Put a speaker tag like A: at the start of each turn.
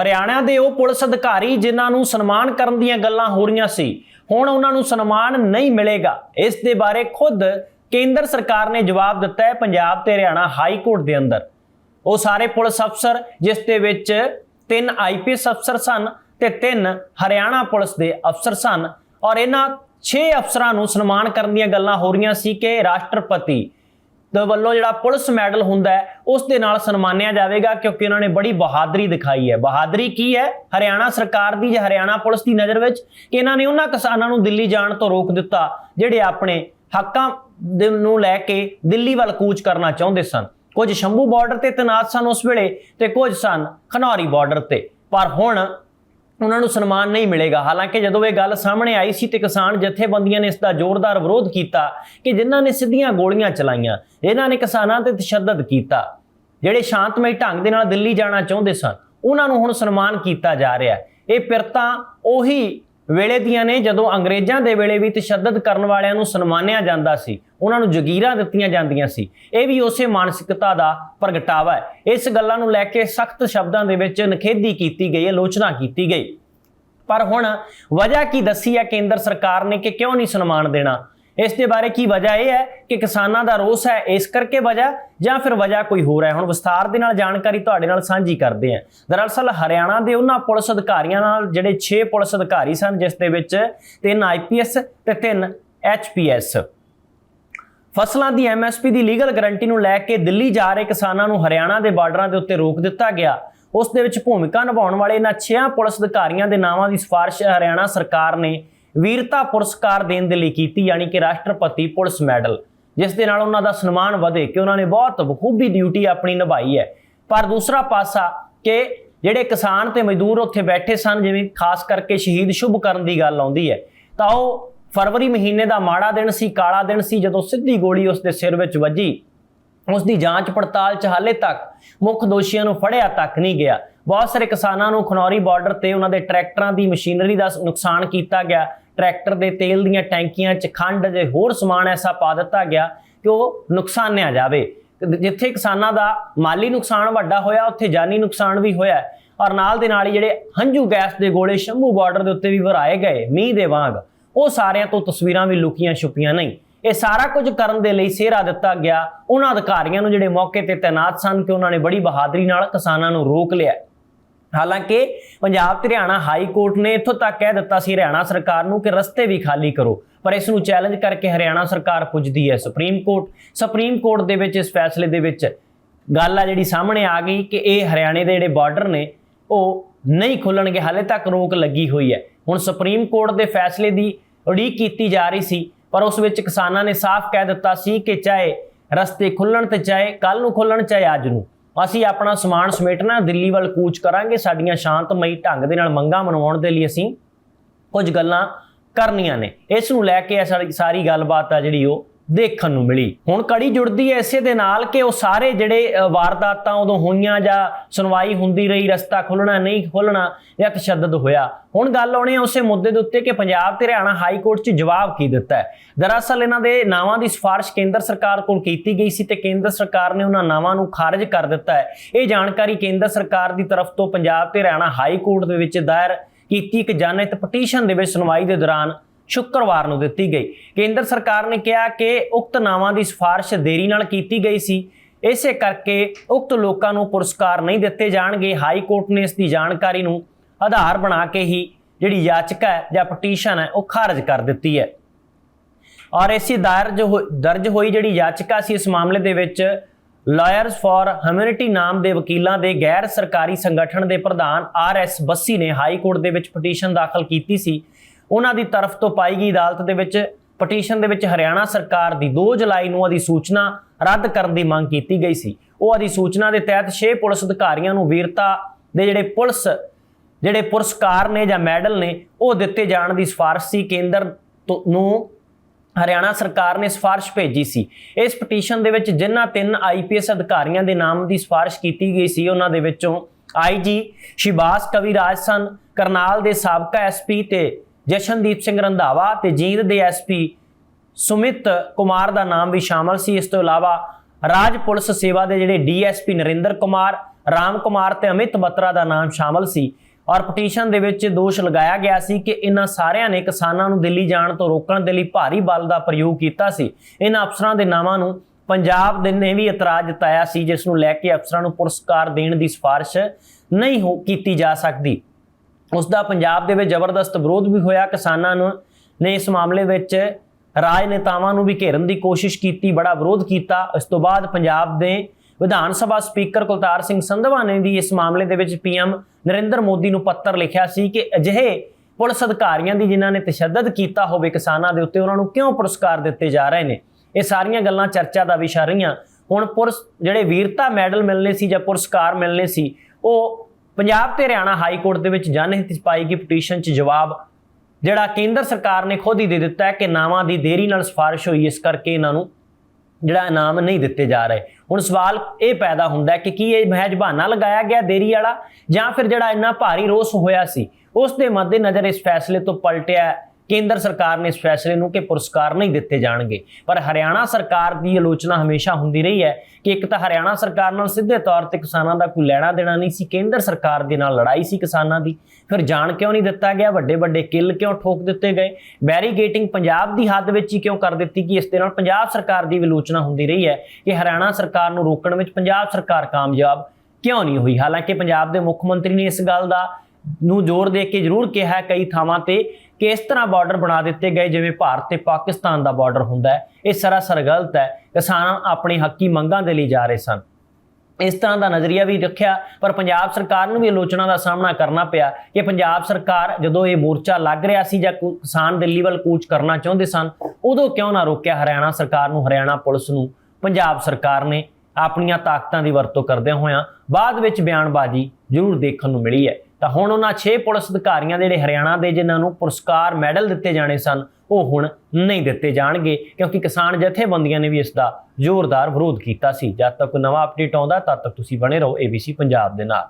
A: ਹਰਿਆਣਾ ਦੇ ਉਹ ਪੁਲਿਸ ਅਧਿਕਾਰੀ ਜਿਨ੍ਹਾਂ ਨੂੰ ਸਨਮਾਨ ਕਰਨ ਦੀਆਂ ਗੱਲਾਂ ਹੋ ਰਹੀਆਂ ਸੀ, ਹੁਣ ਉਹਨਾਂ ਨੂੰ ਸਨਮਾਨ ਨਹੀਂ ਮਿਲੇਗਾ। ਇਸ ਦੇ ਬਾਰੇ ਖੁਦ ਕੇਂਦਰ ਸਰਕਾਰ ਨੇ ਜਵਾਬ ਦਿੱਤਾ ਹੈ ਪੰਜਾਬ ਤੇ ਹਰਿਆਣਾ ਹਾਈ ਕੋਰਟ ਦੇ ਅੰਦਰ। ਉਹ ਸਾਰੇ ਪੁਲਿਸ ਅਫਸਰ, ਜਿਸ ਦੇ ਵਿੱਚ ਤਿੰਨ ਆਈਪੀਐਸ ਅਫਸਰ ਸਨ ਤੇ ਤਿੰਨ ਹਰਿਆਣਾ ਪੁਲਿਸ ਦੇ ਅਫਸਰ ਸਨ ਔਰ ਇਹਨਾਂ 6 ਅਫਸਰਾਂ ਨੂੰ ਸਨਮਾਨ ਕਰਨ ਦੀਆਂ ਗੱਲਾਂ ਹੋ ਰਹੀਆਂ ਸੀ ਕਿ ਰਾਸ਼ਟਰਪਤੀ ਦੇ ਵੱਲੋਂ ਜਿਹੜਾ ਪੁਲਿਸ ਮੈਡਲ ਹੁੰਦਾ ਹੈ, ਉਸ ਦੇ ਨਾਲ ਸਨਮਾਨਿਆ ਜਾਵੇਗਾ ਕਿਉਂਕਿ ਉਹਨਾਂ ਨੇ ਬੜੀ ਬਹਾਦਰੀ ਦਿਖਾਈ ਹੈ। ਬਹਾਦਰੀ ਕੀ ਹੈ? ਹਰਿਆਣਾ ਸਰਕਾਰ ਦੀ ਜਾਂ ਹਰਿਆਣਾ ਪੁਲਿਸ ਦੀ ਨਜ਼ਰ ਵਿੱਚ ਕਿ ਇਹਨਾਂ ਨੇ ਉਹਨਾਂ ਕਿਸਾਨਾਂ ਨੂੰ ਦਿੱਲੀ ਜਾਣ ਤੋਂ ਰੋਕ ਦਿੱਤਾ, ਜਿਹੜੇ ਆਪਣੇ ਹੱਕਾਂ ਦੇ ਨੂੰ ਲੈ ਕੇ ਦਿੱਲੀ ਵੱਲ ਕੂਚ ਕਰਨਾ ਚਾਹੁੰਦੇ ਸਨ। ਕੁਝ ਸ਼ੰਭੂ ਬਾਰਡਰ ਤੇ ਤੈਨਾਤ ਸਨ ਉਸ ਵੇਲੇ ਤੇ ਕੁਝ ਸਨ ਖਨੌਰੀ ਬਾਰਡਰ ਤੇ। ਪਰ ਹੁਣ ਉਹਨਾਂ ਨੂੰ ਸਨਮਾਨ ਨਹੀਂ ਮਿਲੇਗਾ। ਹਾਲਾਂਕਿ ਜਦੋਂ ਇਹ ਗੱਲ ਸਾਹਮਣੇ ਆਈ ਸੀ ਤੇ ਕਿਸਾਨ ਜਥੇਬੰਦੀਆਂ ਨੇ ਇਸ ਦਾ ਜ਼ੋਰਦਾਰ ਵਿਰੋਧ ਕੀਤਾ ਕਿ ਜਿਨ੍ਹਾਂ ਨੇ ਸਿੱਧੀਆਂ ਗੋਲੀਆਂ ਚਲਾਈਆਂ, ਇਹਨਾਂ ਨੇ ਕਿਸਾਨਾਂ ਤੇ ਤਸ਼ੱਦਦ ਕੀਤਾ। ਜਿਹੜੇ ਸ਼ਾਂਤਮਈ ਢੰਗ ਦੇ ਨਾਲ ਦਿੱਲੀ ਜਾਣਾ ਚਾਹੁੰਦੇ ਸਨ, ਉਹਨਾਂ ਨੂੰ ਹੁਣ ਸਨਮਾਨ ਕੀਤਾ ਜਾ ਰਿਹਾ ਹੈ। ਇਹ ਪਿਰਤਾਂ ਉਹੀ ਵੇਲੇ ਦੀਆਂ ਨੇ, ਜਦੋਂ ਅੰਗਰੇਜ਼ਾਂ ਦੇ ਵੇਲੇ ਵੀ ਤਸ਼ੱਦਦ ਕਰਨ ਵਾਲਿਆਂ ਨੂੰ ਸਨਮਾਨਿਆ ਜਾਂਦਾ ਸੀ, ਉਹਨਾਂ ਨੂੰ ਜਗੀਰਾਂ ਦਿੱਤੀਆਂ ਜਾਂਦੀਆਂ ਸੀ। ਇਹ ਵੀ ਉਸੇ ਮਾਨਸਿਕਤਾ ਦਾ ਪ੍ਰਗਟਾਵਾ ਹੈ। ਇਸ ਗੱਲਾਂ ਨੂੰ ਲੈ ਕੇ ਸਖਤ ਸ਼ਬਦਾਂ ਦੇ ਵਿੱਚ ਨਖੇਦੀ ਕੀਤੀ ਗਈ, ਆਲੋਚਨਾ ਕੀਤੀ ਗਈ। ਪਰ ਹੁਣ ਵਜ੍ਹਾ ਕੀ ਦੱਸੀ ਹੈ ਕੇਂਦਰ ਸਰਕਾਰ ਨੇ ਕਿ ਕਿਉਂ ਨਹੀਂ ਸਨਮਾਨ ਦੇਣਾ? ਇਸ ਦੇ ਬਾਰੇ ਕੀ ਵਜ੍ਹਾ ਇਹ ਹੈ ਕਿ ਕਿਸਾਨਾਂ ਦਾ ਰੋਸ ਹੈ ਇਸ ਕਰਕੇ ਵਜ੍ਹਾ ਜਾਂ ਫਿਰ ਵਜ੍ਹਾ ਕੋਈ ਹੋਰ ਹੈ? ਹੁਣ ਵਿਸਥਾਰ ਦੇ ਨਾਲ ਜਾਣਕਾਰੀ ਤੁਹਾਡੇ ਨਾਲ ਸਾਂਝੀ ਕਰਦੇ ਹਾਂ। ਦਰਅਸਲ ਹਰਿਆਣਾ ਦੇ ਉਹਨਾਂ ਪੁਲਿਸ ਅਧਿਕਾਰੀਆਂ ਨਾਲ ਜਿਹੜੇ 6 ਪੁਲਿਸ ਅਧਿਕਾਰੀ ਸਨ, ਜਿਸ ਦੇ ਵਿੱਚ ਤਿੰਨ ਆਈਪੀਐਸ ਤੇ ਤਿੰਨ ਐਚਪੀਐਸ ਫਸਲਾਂ ਦੀ ਐਮਐਸਪੀ ਦੀ ਲੀਗਲ ਗਾਰੰਟੀ ਨੂੰ ਲੈ ਕੇ ਦਿੱਲੀ ਜਾ ਰਹੇ ਕਿਸਾਨਾਂ ਨੂੰ ਹਰਿਆਣਾ ਦੇ ਬਾਰਡਰਾਂ ਦੇ ਉੱਤੇ ਰੋਕ ਦਿੱਤਾ ਗਿਆ। ਉਸ ਦੇ ਵਿੱਚ ਭੂਮਿਕਾ ਨਿਭਾਉਣ ਵਾਲੇ ਇਹਨਾਂ 6 ਪੁਲਿਸ ਅਧਿਕਾਰੀਆਂ ਦੇ ਨਾਵਾਂ ਦੀ ਸਿਫਾਰਿਸ਼ ਹਰਿਆਣਾ ਸਰਕਾਰ ਨੇ ਵੀਰਤਾ ਪੁਰਸਕਾਰ ਦੇਣ ਦੇ ਲਈ ਕੀਤੀ, ਯਾਨੀ ਕਿ ਰਾਸ਼ਟਰਪਤੀ ਪੁਲਿਸ ਮੈਡਲ, ਜਿਸ ਦੇ ਨਾਲ ਉਹਨਾਂ ਦਾ ਸਨਮਾਨ ਵਧੇ ਕਿ ਉਹਨਾਂ ਨੇ ਬਹੁਤ ਬਖੂਬੀ ਡਿਊਟੀ ਆਪਣੀ ਨਿਭਾਈ ਹੈ। ਪਰ ਦੂਸਰਾ ਪਾਸਾ ਕਿ ਜਿਹੜੇ ਕਿਸਾਨ ਤੇ ਮਜ਼ਦੂਰ ਉੱਥੇ ਬੈਠੇ ਸਨ, ਜਿਵੇਂ ਖਾਸ ਕਰਕੇ ਸ਼ਹੀਦ ਸ਼ੁਭ ਕਰਨ ਦੀ ਗੱਲ ਆਉਂਦੀ ਹੈ, ਤਾਂ ਉਹ ਫਰਵਰੀ ਮਹੀਨੇ ਦਾ ਮਾੜਾ ਦਿਨ ਸੀ, ਕਾਲਾ ਦਿਨ ਸੀ, ਜਦੋਂ ਸਿੱਧੀ ਗੋਲੀ ਉਸ ਦੇ ਸਿਰ ਵਿੱਚ ਵੱਜੀ। ਉਸ ਦੀ ਜਾਂਚ ਪੜਤਾਲ ਚ ਹਾਲੇ ਤੱਕ ਮੁੱਖ ਦੋਸ਼ੀਆਂ ਨੂੰ ਫੜਿਆ ਤੱਕ ਨਹੀਂ ਗਿਆ। ਬਹੁਤ ਸਾਰੇ ਕਿਸਾਨਾਂ ਨੂੰ ਖਨੌਰੀ ਬਾਰਡਰ ਤੇ ਉਹਨਾਂ ਦੇ ਟਰੈਕਟਰਾਂ ਦੀ ਮਸ਼ੀਨਰੀ ਦਾ ਨੁਕਸਾਨ ਕੀਤਾ ਗਿਆ। ਟਰੈਕਟਰ ਦੇ ਤੇਲ ਦੀਆਂ ਟੈਂਕੀਆਂ ਚ ਖੰਡ ਦੇ ਹੋਰ ਸਮਾਨ ਐਸਾ ਪਾ ਦਿੱਤਾ ਗਿਆ ਕਿ ਉਹ ਨੁਕਸਾਨਿਆ ਜਾਵੇ। ਜਿੱਥੇ ਕਿਸਾਨਾਂ ਦਾ ਮਾਲੀ ਨੁਕਸਾਨ ਵੱਡਾ ਹੋਇਆ, ਉੱਥੇ ਜਾਨੀ ਨੁਕਸਾਨ ਵੀ ਹੋਇਆ ਔਰ ਨਾਲ ਦੇ ਨਾਲ ਹੀ ਜਿਹੜੇ ਹੰਝੂ ਗੈਸ ਦੇ ਗੋਲੇ ਸ਼ੰਭੂ ਬਾਰਡਰ ਦੇ ਉੱਤੇ ਵੀ ਵਰਾਏ ਗਏ, ਮੀਂਹ ਦੇ ਵਾਂਗ। ਉਹ ਸਾਰਿਆਂ ਤੋਂ ਤਸਵੀਰਾਂ ਵੀ ਲੁਕੀਆਂ ਛੁਪੀਆਂ ਨਹੀਂ। ਇਹ ਸਾਰਾ ਕੁਝ ਕਰਨ ਦੇ ਲਈ ਸਿਹਰਾ ਦਿੱਤਾ ਗਿਆ। ਉਹਨਾਂ ਅਧਿਕਾਰੀਆਂ ਨੂੰ ਜਿਹੜੇ ਮੌਕੇ ਤੇ ਤਾਇਨਾਤ ਸਨ ਕਿ ਉਹਨਾਂ ਨੇ ਬੜੀ ਬਹਾਦਰੀ ਨਾਲ ਕਿਸਾਨਾਂ ਨੂੰ ਰੋਕ ਲਿਆ ਹਾਲਾਂਕਿ ਪੰਜਾਬ ਤੇ ਹਰਿਆਣਾ ਹਾਈ ਕੋਰਟ ਨੇ ਇੱਥੋਂ ਤੱਕ ਕਹਿ ਦਿੱਤਾ ਸੀ, ਹਰਿਆਣਾ ਸਰਕਾਰ ਨੂੰ ਕਿ ਰਸਤੇ ਵੀ ਖਾਲੀ ਕਰੋ, ਪਰ ਇਸ ਨੂੰ ਚੈਲੰਜ ਕਰਕੇ ਹਰਿਆਣਾ ਸਰਕਾਰ ਪੁੱਜਦੀ ਹੈ ਸੁਪਰੀਮ ਕੋਰਟ ਸੁਪਰੀਮ ਕੋਰਟ ਦੇ ਵਿੱਚ ਇਸ ਫੈਸਲੇ ਦੇ ਵਿੱਚ ਗੱਲ ਆ ਜਿਹੜੀ ਸਾਹਮਣੇ ਆ ਗਈ ਕਿ ਇਹ ਹਰਿਆਣੇ ਦੇ ਜਿਹੜੇ ਬਾਰਡਰ ਨੇ, ਉਹ ਨਹੀਂ ਖੁੱਲਣਗੇ, ਹਾਲੇ ਤੱਕ ਰੋਕ ਲੱਗੀ ਹੋਈ ਹੈ। ਹੁਣ ਸੁਪਰੀਮ ਕੋਰਟ ਦੇ ਫੈਸਲੇ ਦੀ ਉਡੀਕ ਕੀਤੀ ਜਾ ਰਹੀ ਸੀ, ਪਰ ਉਸ ਵਿੱਚ ਕਿਸਾਨਾਂ ਨੇ ਸਾਫ਼ ਕਹਿ ਦਿੱਤਾ ਸੀ ਕਿ ਚਾਹੇ ਰਸਤੇ ਖੁੱਲਣ ਤੇ ਚਾਹੇ ਕੱਲ ਨੂੰ ਖੁੱਲਣ, ਚਾਹੇ ਅੱਜ ਨੂੰ। ਅਸੀਂ ਆਪਣਾ ਸਮਾਨ ਸਮੇਟਣਾ, ਦਿੱਲੀ ਵੱਲ ਕੂਚ ਕਰਾਂਗੇ, ਸਾਡੀਆਂ ਸ਼ਾਂਤਮਈ ਢੰਗ ਦੇ ਨਾਲ ਮੰਗਾਂ ਮਨਵਾਉਣ ਦੇ ਲਈ ਅਸੀਂ ਕੁਝ ਗੱਲਾਂ ਕਰਨੀਆਂ ਨੇ। ਇਸ ਨੂੰ ਲੈ ਕੇ ਇਹ ਸਾਰੀ ਗੱਲਬਾਤ ਆ ਜਿਹੜੀ ਉਹ ਦੇਖਣ ਨੂੰ ਮਿਲੀ। ਹੁਣ ਕੜੀ ਜੁੜਦੀ ਹੈ ਇਸੇ ਦੇ ਨਾਲ ਕਿ ਉਹ ਸਾਰੇ ਜਿਹੜੇ ਵਾਰਦਾਤਾਂ ਉਦੋਂ ਹੋਈਆਂ ਜਾਂ ਸੁਣਵਾਈ ਹੁੰਦੀ ਰਹੀ, ਰਸਤਾ ਖੁੱਲਣਾ ਨਹੀਂ ਖੁੱਲਣਾ ਜਾਂ ਤਸ਼ੱਦਦ ਹੋਇਆ। ਹੁਣ ਗੱਲ ਆਉਣੀ ਹੈ ਉਸੇ ਮੁੱਦੇ ਦੇ ਉੱਤੇ ਕਿ ਪੰਜਾਬ ਤੇ ਹਰਿਆਣਾ ਹਾਈ ਕੋਰਟ 'ਚ ਜਵਾਬ ਕੀ ਦਿੱਤਾ ਹੈ। ਦਰਅਸਲ ਇਹਨਾਂ ਦੇ ਨਾਵਾਂ ਦੀ ਸਿਫਾਰਿਸ਼ ਕੇਂਦਰ ਸਰਕਾਰ ਕੋਲ ਕੀਤੀ ਗਈ ਸੀ ਤੇ ਕੇਂਦਰ ਸਰਕਾਰ ਨੇ ਉਹਨਾਂ ਨਾਵਾਂ ਨੂੰ ਖਾਰਜ ਕਰ ਦਿੱਤਾ ਹੈ। ਇਹ ਜਾਣਕਾਰੀ ਕੇਂਦਰ ਸਰਕਾਰ ਦੀ ਤਰਫ ਤੋਂ ਪੰਜਾਬ ਤੇ ਹਰਿਆਣਾ ਹਾਈ ਕੋਰਟ ਦੇ ਵਿੱਚ ਦਾਇਰ ਕੀਤੀ ਇੱਕ ਜਨਹਿਤ ਪਟੀਸ਼ਨ ਦੇ ਵਿੱਚ ਸੁਣਵਾਈ ਦੇ ਦੌਰਾਨ ਸ਼ੁੱਕਰਵਾਰ ਨੂੰ ਦਿੱਤੀ ਗਈ। ਕੇਂਦਰ ਸਰਕਾਰ ਨੇ ਕਿਹਾ ਕਿ ਉਕਤ ਨਾਵਾਂ ਦੀ ਸਿਫਾਰਿਸ਼ ਦੇਰੀ ਨਾਲ ਕੀਤੀ ਗਈ ਸੀ। ਇਸੇ ਕਰਕੇ ਉਕਤ ਲੋਕਾਂ ਨੂੰ ਪੁਰਸਕਾਰ ਨਹੀਂ ਦਿੱਤੇ ਜਾਣਗੇ। ਹਾਈ ਕੋਰਟ ਨੇ ਇਸ ਦੀ ਜਾਣਕਾਰੀ ਨੂੰ ਆਧਾਰ ਬਣਾ ਕੇ ਹੀ ਜਿਹੜੀ ਯਾਚਕਾ ਹੈ ਜਾਂ ਪਟੀਸ਼ਨ ਹੈ ਉਹ ਖਾਰਜ ਕਰ ਦਿੱਤੀ ਹੈ। ਔਰ ਇਸੇ ਦਾਇਰ ਜੋ ਹੋ- ਦਰਜ ਹੋਈ ਜਿਹੜੀ ਯਾਚਕਾ ਸੀ, ਇਸ ਮਾਮਲੇ ਦੇ ਵਿੱਚ ਲਾਇਰਸ ਫਾਰ ਹਮਿਊਨਿਟੀ ਨਾਮ ਦੇ ਵਕੀਲਾਂ ਦੇ ਗੈਰ ਸਰਕਾਰੀ ਸੰਗਠਨ ਦੇ ਪ੍ਰਧਾਨ ਆਰ ਐਸ ਬੱਸੀ ਨੇ ਹਾਈ ਕੋਰਟ ਦੇ ਵਿੱਚ ਪਟੀਸ਼ਨ ਦਾਖਲ ਕੀਤੀ ਸੀ। ਉਹਨਾਂ ਦੀ ਤਰਫ ਤੋਂ ਪਾਈ ਗਈ ਅਦਾਲਤ ਦੇ ਵਿੱਚ ਪਟੀਸ਼ਨ ਦੇ ਵਿੱਚ ਹਰਿਆਣਾ ਸਰਕਾਰ ਦੀ 2 ਜੁਲਾਈ ਨੂੰ ਅਧਿਸੂਚਨਾ ਰੱਦ ਕਰਨ ਦੀ ਮੰਗ ਕੀਤੀ ਗਈ ਸੀ। ਉਹ ਅਧਿਸੂਚਨਾ ਦੇ ਤਹਿਤ 6 ਪੁਲਿਸ ਅਧਿਕਾਰੀਆਂ ਨੂੰ ਵੀਰਤਾ ਦੇ ਜਿਹੜੇ ਪੁਲਿਸ, ਜਿਹੜੇ ਪੁਰਸਕਾਰ ਨੇ ਜਾਂ ਮੈਡਲ ਨੇ, ਉਹ ਦਿੱਤੇ ਜਾਣ ਦੀ ਸਿਫਾਰਿਸ਼ ਸੀ। ਕੇਂਦਰ ਤੋਂ- ਨੂੰ ਹਰਿਆਣਾ ਸਰਕਾਰ ਨੇ ਸਿਫਾਰਿਸ਼ ਭੇਜੀ ਸੀ। ਇਸ ਪਟੀਸ਼ਨ ਦੇ ਵਿੱਚ ਜਿਨ੍ਹਾਂ ਤਿੰਨ ਆਈਪੀਐਸ ਅਧਿਕਾਰੀਆਂ ਦੇ ਨਾਮ ਦੀ ਸਿਫਾਰਿਸ਼ ਕੀਤੀ ਗਈ ਸੀ, ਉਹਨਾਂ ਦੇ ਵਿੱਚੋਂ ਆਈਜੀ ਸ਼ਿਬਾਸ ਕਵਿਰਾਜ ਸਨ ਕਰਨਾਲ ਦੇ ਸਾਬਕਾ ਐਸਪੀ ਤੇ ਜਸ਼ਨਦੀਪ ਸਿੰਘ ਰੰਧਾਵਾ ਤੇ ਜੀਂਦ ਦੇ ਐਸਪੀ ਸੁਮਿਤ ਕੁਮਾਰ ਦਾ ਨਾਮ ਵੀ ਸ਼ਾਮਲ ਸੀ। ਇਸ ਤੋਂ ਇਲਾਵਾ ਰਾਜ ਪੁਲਿਸ ਸੇਵਾ ਦੇ ਜਿਹੜੇ ਡੀਐਸਪੀ ਨਰਿੰਦਰ ਕੁਮਾਰ, ਰਾਮ ਕੁਮਾਰ ਤੇ ਅਮਿਤ ਬੱਤਰਾ ਦਾ ਨਾਮ ਸ਼ਾਮਲ ਸੀ। ਔਰ ਪਟੀਸ਼ਨ ਦੇ ਵਿੱਚ ਦੋਸ਼ ਲਗਾਇਆ ਗਿਆ ਸੀ ਕਿ ਇਹਨਾਂ ਸਾਰਿਆਂ ਨੇ ਕਿਸਾਨਾਂ ਨੂੰ ਦਿੱਲੀ ਜਾਣ ਤੋਂ ਰੋਕਣ ਦੇ ਲਈ ਭਾਰੀ ਬਲ ਦਾ ਪ੍ਰਯੋਗ ਕੀਤਾ ਸੀ। ਇਹਨਾਂ ਅਫਸਰਾਂ ਦੇ ਨਾਮਾਂ ਨੂੰ ਪੰਜਾਬ ਦੇ ਨੇ ਵੀ ਇਤਰਾਜ਼ ਜਤਾਇਆ ਸੀ, ਜਿਸ ਨੂੰ ਲੈ ਕੇ ਅਫਸਰਾਂ ਨੂੰ ਪੁਰਸਕਾਰ ਦੇਣ ਦੀ ਸਿਫਾਰਿਸ਼ ਨਹੀਂ ਹੋ ਕੀਤੀ ਜਾ ਸਕਦੀ। ਉਸ ਦਾ ਪੰਜਾਬ ਦੇ ਵਿੱਚ ਜ਼ਬਰਦਸਤ ਵਿਰੋਧ ਵੀ ਹੋਇਆ। ਕਿਸਾਨਾਂ ਨੂੰ ਨੇ ਇਸ ਮਾਮਲੇ ਵਿੱਚ ਰਾਜਨੇਤਾਵਾਂ ਨੂੰ ਵੀ ਘੇਰਨ ਦੀ ਕੋਸ਼ਿਸ਼ ਕੀਤੀ, ਬੜਾ ਵਿਰੋਧ ਕੀਤਾ। ਇਸ ਤੋਂ ਬਾਅਦ ਪੰਜਾਬ ਦੇ ਵਿਧਾਨ ਸਭਾ ਸਪੀਕਰ ਕੁਲਤਾਰ ਸਿੰਘ ਸੰਧਵਾ ਨੇ ਵੀ ਇਸ ਮਾਮਲੇ ਦੇ ਵਿੱਚ ਪੀਐਮ ਨਰਿੰਦਰ ਮੋਦੀ ਨੂੰ ਪੱਤਰ ਲਿਖਿਆ ਸੀ ਕਿ ਅਜਿਹੇ ਪੁਲਿਸ ਅਧਿਕਾਰੀਆਂ ਦੀ ਜਿਨ੍ਹਾਂ ਨੇ ਤਸ਼ੱਦਦ ਕੀਤਾ ਹੋਵੇ ਕਿਸਾਨਾਂ ਦੇ ਉੱਤੇ, ਉਹਨਾਂ ਨੂੰ ਕਿਉਂ ਪੁਰਸਕਾਰ ਦਿੱਤੇ ਜਾ ਰਹੇ ਨੇ? ਇਹ ਸਾਰੀਆਂ ਗੱਲਾਂ ਚਰਚਾ ਦਾ ਵਿਸ਼ਾ ਰਹੀਆਂ। ਹੁਣ ਪੁਰਸ ਜਿਹੜੇ ਵੀਰਤਾ ਮੈਡਲ ਮਿਲਨੇ ਸੀ ਜਾਂ ਪੁਰਸਕਾਰ ਮਿਲਨੇ ਸੀ, ਉਹ ਪੰਜਾਬ ਤੇ ਹਰਿਆਣਾ ਹਾਈ ਕੋਰਟ ਦੇ ਵਿੱਚ ਜਨਹਿਤ 'ਚ ਪਾਈ ਗਈ ਪਟੀਸ਼ਨ 'ਚ ਜਵਾਬ, ਜਿਹੜਾ ਕੇਂਦਰ ਸਰਕਾਰ ਨੇ ਖੁਦ ਹੀ ਦੇ ਦਿੱਤਾ ਹੈ ਕਿ ਨਾਵਾਂ ਦੀ ਦੇਰੀ ਨਾਲ ਸਿਫਾਰਿਸ਼ ਹੋਈ, ਇਸ ਕਰਕੇ ਇਹਨਾਂ ਨੂੰ ਜਿਹੜਾ ਇਨਾਮ ਨਹੀਂ ਦਿੱਤੇ ਜਾ ਰਹੇ। ਹੁਣ ਸਵਾਲ ਇਹ ਪੈਦਾ ਹੁੰਦਾ ਹੈ ਕਿ ਕੀ ਇਹ ਮਹਿਜ ਬਹਾਨਾ ਲਗਾਇਆ ਗਿਆ ਦੇਰੀ ਵਾਲਾ ਜਾਂ ਫਿਰ ਜਿਹੜਾ ਇੰਨਾ ਭਾਰੀ ਰੋਸ ਹੋਇਆ ਸੀ, ਉਸ ਦੇ ਮੱਦੇਨਜ਼ਰ ਇਸ ਫੈਸਲੇ ਤੋਂ ਪਲਟਿਆ ਕੇਂਦਰ ਸਰਕਾਰ ਨੇ ਇਸ ਫੈਸਲੇ ਨੂੰ ਕਿ ਪੁਰਸਕਾਰ ਨਹੀਂ ਦਿੱਤੇ ਜਾਣਗੇ। ਪਰ ਹਰਿਆਣਾ ਸਰਕਾਰ ਦੀ ਆਲੋਚਨਾ ਹਮੇਸ਼ਾ ਹੁੰਦੀ ਰਹੀ ਹੈ ਕਿ ਇੱਕ ਤਾਂ ਹਰਿਆਣਾ ਸਰਕਾਰ ਨਾਲ ਸਿੱਧੇ ਤੌਰ ਤੇ ਕਿਸਾਨਾਂ ਦਾ ਕੋਈ ਲੈਣਾ ਦੇਣਾ ਨਹੀਂ ਸੀ, ਕੇਂਦਰ ਸਰਕਾਰ ਦੇ ਨਾਲ ਲੜਾਈ ਸੀ ਕਿਸਾਨਾਂ ਦੀ। ਫਿਰ ਜਾਣ ਕਿਉਂ ਨਹੀਂ ਦਿੱਤਾ ਗਿਆ? ਵੱਡੇ ਵੱਡੇ ਕਿੱਲ ਕਿਉਂ ਠੋਕ ਦਿੱਤੇ ਗਏ? ਬੈਰੀਗੇਟਿੰਗ ਪੰਜਾਬ ਦੀ ਹੱਦ ਵਿੱਚ ਹੀ ਕਿਉਂ ਕਰ ਦਿੱਤੀ ਕਿ ਇਸ ਦੇ ਨਾਲ ਪੰਜਾਬ ਸਰਕਾਰ ਦੀ ਵੀ ਆਲੋਚਨਾ ਹੁੰਦੀ ਰਹੀ ਹੈ ਕਿ ਹਰਿਆਣਾ ਸਰਕਾਰ ਨੂੰ ਰੋਕਣ ਵਿੱਚ ਪੰਜਾਬ ਸਰਕਾਰ ਕਾਮਯਾਬ ਕਿਉਂ ਨਹੀਂ ਹੋਈ? ਹਾਲਾਂਕਿ ਪੰਜਾਬ ਦੇ ਮੁੱਖ ਮੰਤਰੀ ਨੇ ਇਸ ਗੱਲ ਦਾ ਨੂੰ ਜ਼ੋਰ ਦੇ ਕੇ ਜ਼ਰੂਰ ਕਿਹਾ ਕਈ ਥਾਵਾਂ ਤੇ ਕਿ ਇਸ ਤਰ੍ਹਾਂ ਬਾਰਡਰ ਬਣਾ ਦਿੱਤੇ ਗਏ? ਜਿਵੇਂ ਭਾਰਤ ਤੇ ਪਾਕਿਸਤਾਨ ਦਾ ਬਾਰਡਰ ਹੁੰਦਾ ਹੈ। ਇਹ ਸਰਾਸਰ ਗਲਤ ਹੈ। ਕਿਸਾਨ ਆਪਣੀ ਹੱਕੀ ਮੰਗਾਂ ਦੇ ਲਈ ਜਾ ਰਹੇ ਸਨ। ਇਸ ਤਰ੍ਹਾਂ ਦਾ ਨਜ਼ਰੀਆ ਵੀ ਰੱਖਿਆ, ਪਰ ਪੰਜਾਬ ਸਰਕਾਰ ਨੂੰ ਵੀ ਆਲੋਚਨਾ ਦਾ ਸਾਹਮਣਾ ਕਰਨਾ ਪਿਆ ਕਿ ਪੰਜਾਬ ਸਰਕਾਰ ਜਦੋਂ ਇਹ ਮੋਰਚਾ ਲੱਗ ਰਿਹਾ ਸੀ ਜਾਂ ਕਿਸਾਨ ਦਿੱਲੀ ਵੱਲ ਕੂਚ ਕਰਨਾ ਚਾਹੁੰਦੇ ਸਨ, ਉਦੋਂ ਕਿਉਂ ਨਾ ਰੋਕਿਆ ਹਰਿਆਣਾ ਸਰਕਾਰ ਨੂੰ? ਹਰਿਆਣਾ ਪੁਲਿਸ ਨੂੰ, ਪੰਜਾਬ ਸਰਕਾਰ ਨੇ ਆਪਣੀਆਂ ਤਾਕਤਾਂ ਦੀ ਵਰਤੋਂ ਕਰਦਿਆਂ ਹੋਇਆਂ ਬਾਅਦ ਵਿੱਚ ਬਿਆਨਬਾਜ਼ੀ ਜ਼ਰੂਰ ਦੇਖਣ ਨੂੰ ਮਿਲੀ ਹੈ। ਤਾਂ ਹੁਣ ਉਹਨਾਂ 6 ਪੁਲਿਸ ਅਧਿਕਾਰੀਆਂ ਦੇ ਜਿਹੜੇ ਹਰਿਆਣਾ ਦੇ ਜਿਨ੍ਹਾਂ ਨੂੰ ਪੁਰਸਕਾਰ ਮੈਡਲ ਦਿੱਤੇ ਜਾਣੇ ਸਨ, ਉਹ ਹੁਣ ਨਹੀਂ ਦਿੱਤੇ ਜਾਣਗੇ, ਕਿਉਂਕਿ ਕਿਸਾਨ ਜਥੇਬੰਦੀਆਂ ਨੇ ਵੀ ਇਸ ਦਾ ਜ਼ੋਰਦਾਰ ਵਿਰੋਧ ਕੀਤਾ ਸੀ। ਜਦ ਤੱਕ ਨਵਾਂ ਅਪਡੇਟ ਆਉਂਦਾ, ਤਦ ਤੱਕ ਤੁਸੀਂ ਬਣੇ ਰਹੋ ABC ਪੰਜਾਬ ਦੇ ਨਾਲ।